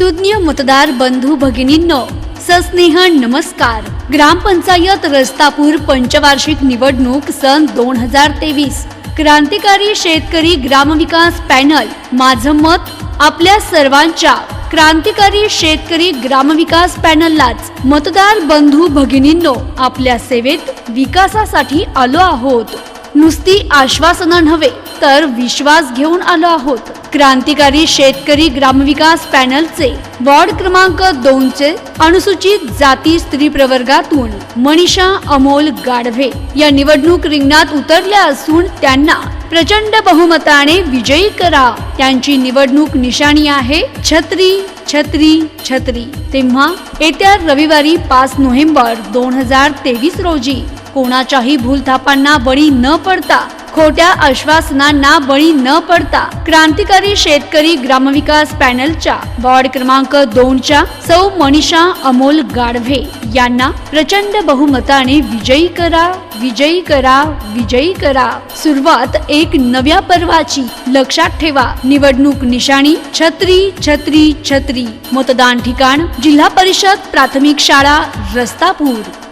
सुज्ञ मतदार बंधू भगिनींनो सस्नेह नमस्कार. ग्रामपंचायत रस्तापूर पंचवार्षिक निवडणूक सन दोन हजार तेवीस. क्रांतिकारी शेतकरी ग्रामविकास पॅनल माझं मत आपल्या सर्वांच्या. क्रांतिकारी शेतकरी ग्रामविकास पॅनललाच मतदार बंधू भगिनींनो आपल्या सेवेत विकासासाठी आलो आहोत. नुसती आश्वासनं नव्हे तर विश्वास घेऊन आलो आहोत. क्रांतिकारी शेतकरी ग्रामविकास पॅनलचे वॉर्ड क्रमांक दोनचे अनुसूचित जाती स्त्री प्रवर्गातून मनीषा अमोल गाढवे या निवडणूक रिंगणात उतरल्या असून त्यांना प्रचंड बहुमताने विजयी करा. त्यांची निवडणूक निशाणी आहे. छत्री छत्री छत्री. तेव्हा येत्या रविवारी पाच नोव्हेंबर दोन हजार तेवीस रोजी कोणाच्याही भूलथापांना बळी न पडता खोट्या आश्वासनांना बळी न पडता क्रांतिकारी शेतकरी ग्रामविकास पॅनलच्या वॉर्ड क्रमांक दोनच्या सौ मनीषा अमोल गाढवे यांना प्रचंड बहुमताने विजयी करा विजयी करा विजयी करा. सुरुवात एक नव्या पर्वाची. लक्षात ठेवा निवडणूक निशाणी. छत्री छत्री छत्री. मतदान ठिकाण जिल्हा परिषद प्राथमिक शाळा रस्तापूर.